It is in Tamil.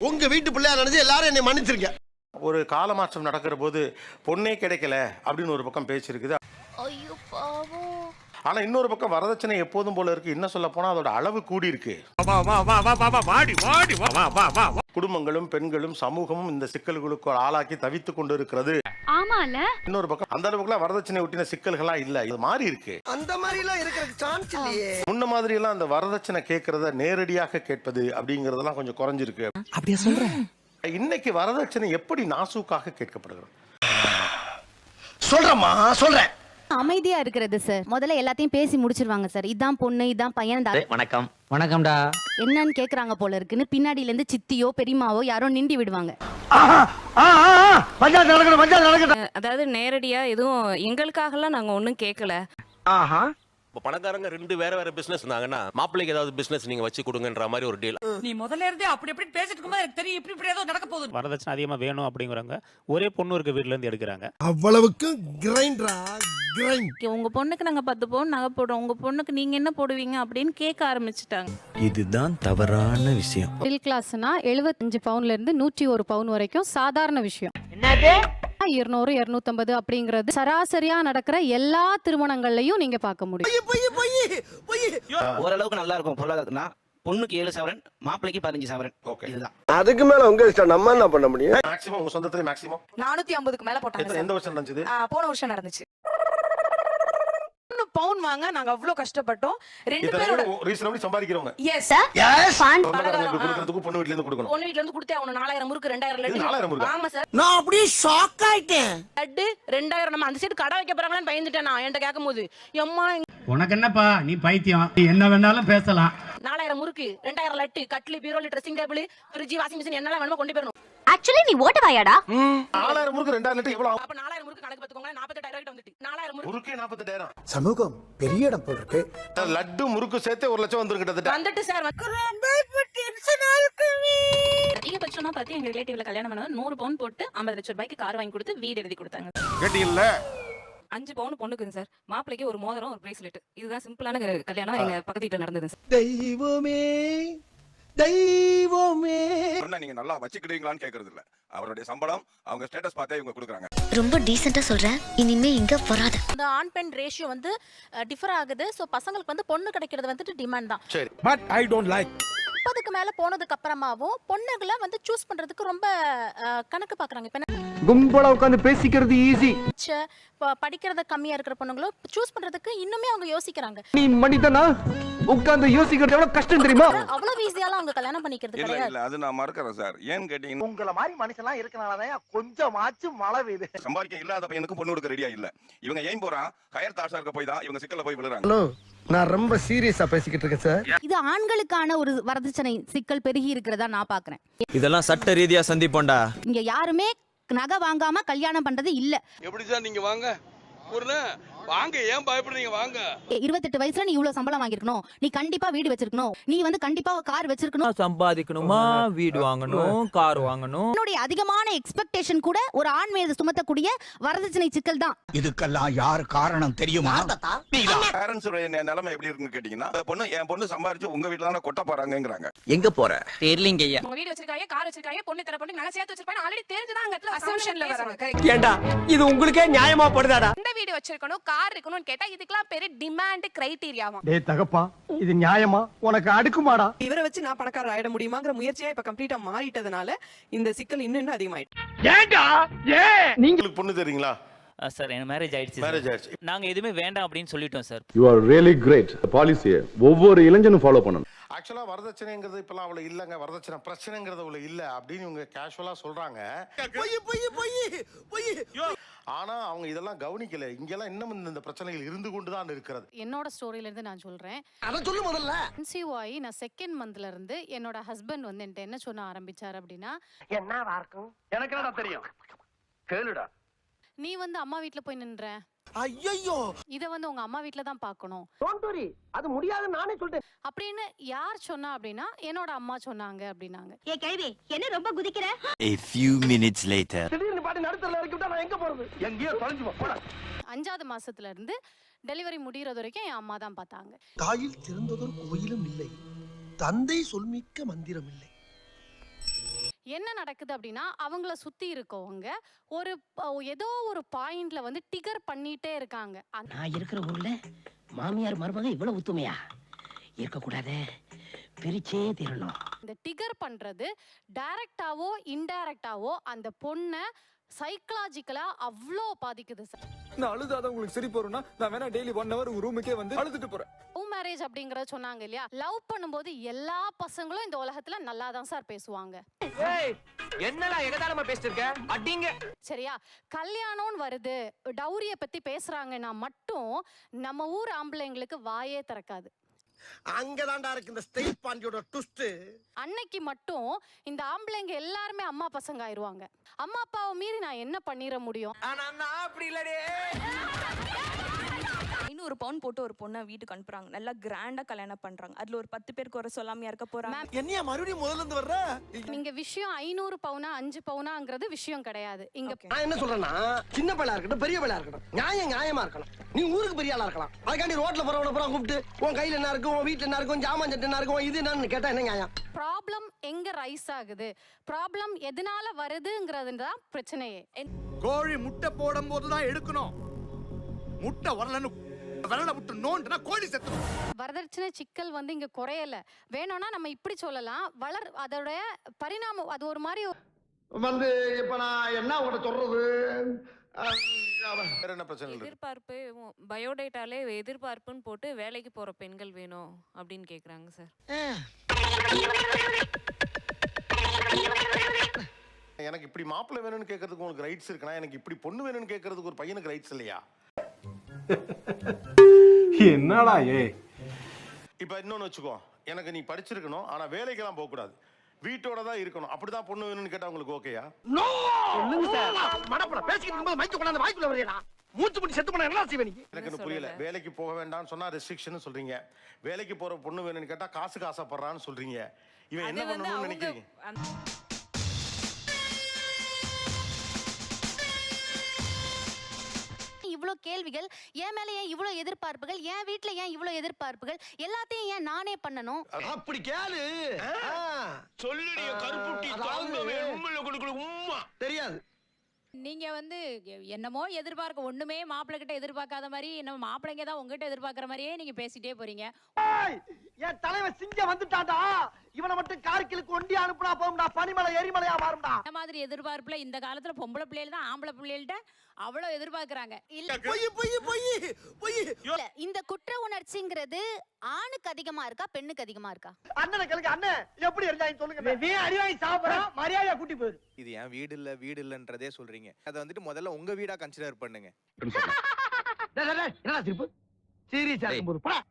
உங்க வீட்டு பிள்ளையா நினைச்சு எல்லாரும் என்னை மன்னிச்சிருங்க. ஒரு காலமாற்றம் நடக்கிற போது பொண்ணே கிடைக்கல அப்படின்னு ஒரு பக்கம் பேச்சு இருக்குது ஐயோ பாவம். ஆனா இன்னொரு பக்கம் வரதட்சணை எப்போதும் போல இருக்கு. இன்னும் சொல்ல போனா அதோட அளவு கூடி இருக்கு. குடும்பங்களும் பெண்களும் சமூகமும் இந்த சிக்கல்களுக்கு ஆளாக்கி தவித்து கொண்டு இருக்கிறது ஆமால. இன்னொரு பக்கம் அந்த அளவுக்குலாம் வரதட்சணை ஒட்டின சிக்கல்களா இல்ல. இது மாறி இருக்கு. அந்த மாதிரி எல்லாம் இருக்கிறதுக்கு சான்ஸ் இல்லையே. முன்ன மாதிரி எல்லாம் அந்த வரதட்சணை கேட்கறத நேரடியாக கேட்பது அப்படிங்கறதெல்லாம் கொஞ்சம் குறைஞ்சிருக்கு. அப்படியா சொல்ற இன்னைக்கு வரதட்சணை எப்படி நாசூக்காக கேட்கப்படுகிறது? சொல்றேம்மா சொல்றேன். அமைதியா இருக்கிறது சார் முதல்ல எல்லாத்தையும் பேசி முடிச்சிருவாங்க சார் இதான் பொண்ணு இதான் பையன் இந்த வணக்கம். வணக்கம்டா. என்னன்னு கேக்குறாங்க போல இருக்குன்னு பின்னாடில இருந்து சித்தியோ பெரியமாவோ யாரோ நிண்டி விடுவாங்க. அதாவது நேரடியா எதுவும் எங்களுக்காகலாம் நாங்க ஒண்ணும் கேட்கல ஆஹா. இப்போ பணக்காரங்க ரெண்டு வேற வேற பிசினஸ் இருந்தாங்கன்னா மாப்பிள்ளைக்கு ஏதாவது பிசினஸ் நீங்க வச்சு கொடுங்கன்ற மாதிரி ஒரு டீல் நீ முதல்ல இருந்தே அப்படி எப்படி பேசிட்டு இருக்கும்போது எனக்கு தெரியும் இப்படி இப்படி ஏதோ நடக்க போகுது வரதட்சணை அதிகமாக வேணும் அப்படிங்கிறவங்க ஒரே பொண்ணு இருக்க வீட்ல இருந்து எடுக்கிறாங்க. அவ்வளவுக்கு கிரைண்டரா கிரைண்ட் உங்க பொண்ணுக்கு நாங்க பத்து பவுன் நகை போடுறோம். உங்க பொண்ணுக்கு நீங்க என்ன போடுவீங்க அப்படின்னு கேட்க ஆரம்பிச்சுட்டாங்க. இதுதான் தவறான விஷயம். மிடில் கிளாஸ்னா எழுபத்தஞ்சு பவுன்ல இருந்து நூற்றி ஒரு பவுன் வரைக்கும் சாதாரண விஷயம். இருநூறு இருநூத்தம்பது அப்படிங்கிறது சராசரியா நடக்கிற எல்லா திருமணங்கள்லயும் நீங்க பார்க்க முடியும். பொய் பொய் பொய் ஓரளவுக்கு நல்லா இருக்கும் பொருளாதாரத்துனா பொண்ணுக்கு ஏழு சவரன் மாப்பிள்ளைக்கு பதினஞ்சு சவரன். ஓகே இதுதான். அதுக்கு மேல உங்க இஷ்டம் நம்ம என்ன பண்ண முடியும்? மேக்ஸிமம் உங்க சொந்தத்துல மேக்ஸிமம் நானூத்தி ஐம்பதுக்கு மேல போட்டாங்க எந்த வருஷம் நடந்தது சார். போன வருஷம் நடந்துச்சு. பவுன் வாங்க நாங்க அவ்வளவு கஷ்டப்பட்டோம். ரெண்டு பேரோட ரீசனபிளி சம்பாதிக்கிறவங்க. எஸ் கொடுக்கறதுக்கு பொண்ணு வீட்ல இருந்து கொடுக்கணும். பொண்ணு வீட்ல இருந்து கொடுத்தே அவனு நாலாயிரம் முறுக்கு ரெண்டாயிரம் இது நாலாயிரம் லட்டு முறுக்கா? ஆமா சார் நான் அப்படியே ஷாக் ஆயிட்டேன். லட்டு ரெண்டாயிரம் நம்ம அந்த சைடு கடை வைக்க போறாங்களான்னு பயந்துட்டேன் நான் என்கிட்ட கேட்கும் போது எம்மா உனக்கு என்னப்பா? நீ பைத்தியம். நீ என்ன வேணாலும் பேசலாம். நாலாயிரம் முறுக்கு ரெண்டாயிரம் லட்டு கட்லி பீரோலி dressing table fridge washing machine என்னெல்லாம் வேணுமோ கொண்டு போயிடணும் ஆக்சுவலி நீ ஓட்டவாயாடா நாலாயிரம் முறுக்கு ரெண்டாயிரம் லிட்டர் எவ்வளவு? அப்ப நாலாயிரம் கணக்கு பார்த்துக்கோங்க நாற்பத்தெட்டாயிரம் கிட்ட வந்துட்டு. நாலாயிரம் முறுக்கு. நாற்பத்தெட்டாயிரம். சமூகம் பெரிய இடம் போல் இருக்கு லட்டு முறுக்கு சேர்த்தே ஒரு லட்சம் வந்துரும் கிட்டத்தட்ட. வந்துட்டு சார் அதிகபட்சமா பார்த்து எங்க ரிலேட்டிவ்ல கல்யாணம் பண்ணது நூறு பவுன் போட்டு ஐம்பது லட்சம் ரூபாய்க்கு கார் வாங்கி கொடுத்து வீடு எழுதி கொடுத்தாங்க. கேட்டீங்கல்ல? அஞ்சு பவுன் பொண்ணுக்குங்க சார். மாப்பிள்ளைக்கு ஒரு மோதிரம் ஒரு பிரேஸ்லெட் இதுதான் சிம்பிளான கல்யாணம் எங்க பக்கத்து வீட்டுல நடந்தது. தெய்வமே. தெய்வமே. நீங்க நல்லா வச்சுக்கிட்டீங்களான்னு கேக்குறது இல்ல அவருடைய சம்பளம் அவங்க ஸ்டேட்டஸ் பார்த்தே இவங்க கொடுக்குறாங்க. ரொம்ப டீசெண்டா சொல்றேன் இனிமே இங்க வராத. அந்த ஆண் பெண் ரேஷியோ வந்து டிஃபர் ஆகுது. ஸோ பசங்களுக்கு வந்து பொண்ணு கிடைக்கிறது வந்துட்டு டிமாண்ட் தான். சரி. பட் ஐ டோன்ட் லைக் முப்பதுக்கு மேல போனதுக்கு அப்புறமாவும் பொண்ணுகளை வந்து சூஸ் பண்றதுக்கு ரொம்ப கணக்கு பாக்குறாங்க இப்ப கும்பலா உட்காந்து பேசிக்கிறது ஈஸி படிக்கிறத கம்மியா இருக்கிற பொண்ணுங்களும் சூஸ் பண்றதுக்கு இன்னுமே அவங்க யோசிக்கிறாங்க. நீ மனிதனா உட்காந்து யோசிக்கிறது எவ்வளவு கஷ்டம் தெரியுமா? அவ்வளவு ஈஸியாலாம் அவங்க கல்யாணம் பண்ணிக்கிறது கிடையாது. அது நான் மறக்கிறேன் சார். ஏன்னு கேட்டீங்கன்னா உங்கள மாதிரி மனுஷன்லாம் இருக்கனாலதான் கொஞ்சமாச்சும் மழை பெய்யுது. சம்பாதிக்க இல்லாத பையனுக்கு பொண்ணு கொடுக்க ரெடியா இல்ல. இவங்க ஏன் போறான் ஹையர் தாட்ஸா இருக்க போய் தான் இவங்க சிக்கல்ல போய் விழுறாங்க. ஹலோ நான் ரொம்ப சீரியஸா பேசிக்கிட்டு இருக்கேன் சார். இது ஆண்களுக்கான ஒரு வரதட்சணை சிக்கல் பெருகி இருக்கிறதா நான் பாக்குறேன். இதெல்லாம் சட்ட ரீதியா சந்திப்போண்டா இங்க யாருமே நகை வாங்காம கல்யாணம் பண்றது இல்ல. எப்படி சார் நீங்க வாங்க? ஒரு வாங்க ஏன் பயப்படுறீங்க? வாங்க. இருபத்தெட்டு வயசுல நீ இவ்வளவு சம்பளம் வாங்கிருக்கணும் நீ கண்டிப்பா வீடு வச்சிருக்கணும். நீ வந்து கண்டிப்பா கார் வச்சிருக்கணும். சம்பாதிக்கணுமா? வீடு வாங்கணும் கார் வாங்கணும். உன்னுடைய அதிகமான எக்ஸ்பெக்டேஷன் கூட ஒரு ஆண் மீது சுமத்தக்கூடிய வரதட்சணை சிக்கல் தான். இதுக்கெல்லாம் யார் காரணம் தெரியுமா? பேரண்ட்ஸ் நிலைமை எப்படி இருக்குன்னு கேட்டீங்கன்னா அந்த பொண்ணு என் பொண்ணு சம்பாரிச்சு உங்க வீட்டுல தானே கொட்ட போறாங்கங்கிறாங்க. எங்க போற? தெரியலங்க ஐயா. உங்க வீடு வச்சிருக்காங்க கார் வச்சிருக்காங்க பொண்ணு தர பொண்ணு நாங்க சேர்த்து வச்சிருப்பாங்க ஆல்ரெடி தெரிஞ்சுதான் அங்க அசம்ஷன்ல வராங்க. ஏண்டா இது உங்களுக்கே நியாயமா படுதாடா? இந்த வீடு வச்சிருக்கணும் கார் இருக்கணும்னு கேட்டா இதுக்கெல்லாம் பேரு டிமாண்ட் கிரைட்டீரியாவா டேய் தகப்பா இது நியாயமா? உனக்கு அடுக்குமாடா? இவரை வச்சு நான் பணக்காரர் ஆயிட முடியுமாங்கிற முயற்சியா இப்ப கம்ப்ளீட்டா மாறிட்டதுனால இந்த சிக்கல் இன்னும் இன்னும் அதிகமாயிட்டு. ஏண்டா ஏ? நீங்க உங்களுக்கு பொண்ணு தெரியுங்களா? சார் எனக்கு மேரேஜ் ஆயிடுச்சு மேரேஜ் ஆயிடுச்சு. நாங்க எதுவுமே வேண்டாம் அப்படின்னு சொல்லிட்டோம் sir. You are really great பாலிசியை ஒவ்வொரு இளைஞனும் ஃபாலோ பண்ணணும். ஆக்சுவலா வரதட்சணைங்கிறது இப்பெல்லாம் அவ்வளவு இல்லங்க. வரதட்சணை பிரச்சனைங்கிறது அவ்வளவு இல்ல அப்படின்னு இவங்க கேஷுவலா சொல்றாங்க. ஆனா அவங்க இதெல்லாம் கவனிக்கல. இங்கெல்லாம் இன்னும் இந்த- பிரச்சனைகள் இருந்து கொண்டுதான் இருக்கிறது. என்னோட ஸ்டோரியில இருந்து நான் சொல்றேன். அத சொல்லு முதல்ல. கன்சீவ் ஆகி நான் செகண்ட் மந்த்ல இருந்து என்னோட ஹஸ்பண்ட் வந்து என்கிட்ட என்ன சொன்ன ஆரம்பிச்சார் அப்படின்னா இருக்கும்? எனக்கு என்னடா தெரியும்? கேளுடா. நீ வந்து அம்மா வீட்ல போய் நின்ற. ஐயோ இத வந்து உங்க அம்மா வீட்ல தான் பார்க்கணும் டோன்ட் வரி அது முடியாதுன்னு நானே சொல்லிட்டேன் அப்படின்னு யார் சொன்னா அப்படின்னா என்னோட அம்மா சொன்னாங்க அப்படின்னாங்க. ஏ கேள்வி என்ன ரொம்ப குதிக்கிற? A few minutes later. திடீர்னு பாட்டி நடுத்தல இறக்கி விட்டா நான் எங்க போறது? எங்கேயோ தொலைஞ்சு போ, போடா. அஞ்சாவது மாசத்துல இருந்து டெலிவரி முடியறது வரைக்கும் என் அம்மா தான் பார்த்தாங்க. தாயில் திறந்ததொரு கோயிலும் இல்லை. தந்தை சொல்மிக்க மந்திரம் இல்லை. என்ன நடக்குது அப்படின்னா அவங்கள சுத்தி இருக்கவங்க ஒரு ஏதோ ஒரு பாயிண்ட்ல வந்து டிகர் பண்ணிட்டே இருக்காங்க. நான் இருக்கிற ஊர்ல மாமியார் மருமக இவ்வளவு ஒத்துமையா? இருக்கக்கூடாதே. பிரிச்சே தீரணும். இந்த டிகர் பண்றது டைரக்டாவோ இன்டைரக்டாவோ அந்த பொண்ணை சைக்கலாஜிக்கலா அவ்வளோ பாதிக்குது சார் நான் அழுதாதான் உங்களுக்கு சரி போறேன்னா நான் வேணா டெய்லி ஒன் ஹவர் உங்க ரூமுக்கே வந்து அழுதுட்டு போறேன். லவ் மேரேஜ் அப்படிங்கறத சொன்னாங்க இல்லையா? லவ் பண்ணும்போது எல்லா பசங்களும் இந்த உலகத்துல நல்லா தான் சார் பேசுவாங்க என்னடா எகதாளமா பேசிட்டு இருக்க அடிங்க. சரியா? கல்யாணம்னு வருது. டௌரிய பத்தி பேசுறாங்கன்னா மட்டும் நம்ம ஊர் ஆம்பளைங்களுக்கு வாயே திறக்காது. அங்கதான்டா இருக்கு இந்த ஸ்டேட் பாண்டியோட ட்விஸ்ட் அன்னைக்கு மட்டும் இந்த ஆம்பளைங்க எல்லாருமே அம்மா பசங்க ஆயிருவாங்க. அம்மா அப்பாவை மீறி நான் என்ன பண்ணிட முடியும்? ஆனா நான் அப்படி இல்லடே. ஐநூறு பவுன் போட்டு ஒரு பொண்ணை வீட்டுக்கு அனுப்புறாங்க. நல்லா கிராண்டா கல்யாணம் பண்றாங்க. அதுல ஒரு பத்து பேர் குறை சொல்லாமையா இருக்க போறாங்க. என்னையா மறுபடியும் முதல்ல இருந்து வர்ற? இங்க விஷயம் ஐநூறு பவுனா அஞ்சு பவுனாங்கிறது விஷயம் கிடையாது. இங்க நான் என்ன சொல்றேன்னா சின்ன பையலா இருக்கட்டும் பெரிய பையலா இருக்கட்டும் நியாயம் நியாயமா இருக்கணும். நீ ஊருக்கு பெரிய ஆளா இருக்கலாம். அதுக்காண்டி ரோட்ல போறவன பூரா கூப்பிட்டு உன் கையில என்ன இருக்கும் உன் வீட்டுல என்ன இருக்கும் ஜாமான் சட்டை என்ன இருக்கும் இது என்னன்னு கேட்டா என்ன நியாயம்? ப்ராப்ளம் எங்க ரைஸ் ஆகுது? ப்ராப்ளம் எதனால வருதுங்கிறது தான் பிரச்சனையே. கோழி முட்டை போடும் போதுதான் எடுக்கணும். முட்டை வரலன்னு விரல விட்டு நோண்டுனா கோழி செத்து வரதட்சணை சிக்கல் வந்து இங்க குறையல. வேணும்னா நம்ம இப்படி சொல்லலாம். வளர் அதோட பரிணாமம் அது ஒரு மாதிரி வந்து இப்ப நான் என்ன உங்கள்ட்ட சொல்றது? எதிர்பார்ப்பு பயோடேட்டாலே எதிர்பார்ப்புன்னு போட்டு வேலைக்கு போற பெண்கள் வேணும் அப்படின்னு கேக்குறாங்க சார். எனக்கு இப்படி மாப்பிள்ளை வேணும்னு கேட்கறதுக்கு உங்களுக்கு ரைட்ஸ் இருக்குன்னா எனக்கு இப்படி பொண்ணு வேணும்னு கேட்கறதுக்கு ஒரு பையனுக்கு ரைட்ஸ் இல்லையா? என்னடா ஏ? இப்போ இன்னொன்னு வச்சுக்கோ. எனக்கு நீ படிச்சிருக்கணும் ஆனா வேலைக்கெல்லாம் போக கூடாது வீட்டோட தான் இருக்கணும். அப்படிதான் பொண்ணு வேணும்னு கேட்டா உங்களுக்கு ஓகேயா மடப்பட பேசிக்கிட்டு இருக்கும்போது மைக்க கொண்டாந்து வாய்க்குள்ள வரையடா மூச்சு முடி செத்து போனா என்ன செய்வே நீ? எனக்கு புரியல. வேலைக்கு போக வேண்டாம்னு சொன்னா ரெஸ்ட்ரிக்ஷன் சொல்றீங்க. வேலைக்கு போற பொண்ணு வேணும்னு கேட்டா காசுக்கு ஆசைப்படுறான்னு சொல்றீங்க. இவன் என்ன பண்ணணும்னு நினைக்கிறீங்க? இவ்ளோ கேள்விகள் என் மேல ஏன் இவ்ளோ எதிர்பார்ப்புகள் என் வீட்ல ஏன் இவ்ளோ எதிர்பார்ப்புகள் எல்லாத்தையும் ஏன் நானே பண்ணணும்? அப்படி கேளு. சொல்லுடைய கருப்புட்டி தாங்கவே உண்மையில கொடுக்கல உம்மா. தெரியாது. நீங்க வந்து என்னமோ எதிர்பார்க்க ஒண்ணுமே மாப்பிள்ளை கிட்ட எதிர்பார்க்காத மாதிரி நம்ம மாப்பிள்ளைங்க தான் உங்ககிட்ட எதிர்பார்க்கற மாதிரியே நீங்க பேசிட்டே போறீங்க. என் தலைவன் சிங்க வந்துட்டான்டா. இவனை மட்டும் கார்கிலுக்கு ஒண்டி அனுப்புனா போகும்டா. பனிமலை எரிமலையா மாறும்டா. இந்த மாதிரி எதிர்பார்ப்புல இந்த காலத்துல பொம்பளை பிள்ளைகள் தான் ஆம்பளை பிள்ளைகள்ட்ட அவ்வளவு எதிர்பார்க்கறாங்க. இல்ல. பொய் பொய் பொய் பொய். இல்ல இந்த குற்ற உணர்ச்சிங்கிறது ஆணுக்கு அதிகமா இருக்கா பெண்ணுக்கு அதிகமா இருக்கா? அண்ணனை கேளுங்க அண்ணன் எப்படி இருந்தாங்க சொல்லுங்க. நீ அடிவாங்கி சாப்பிடறான் மரியாதையா கூட்டி போயிரு. இது ஏன் வீடு இல்ல வீடு இல்லன்றதே சொல்றீங்க. அதை வந்துட்டு முதல்ல உங்க வீடா கன்சிடர் பண்ணுங்க. என்ன திருப்பு சீரியஸா இருக்கும்போது போடா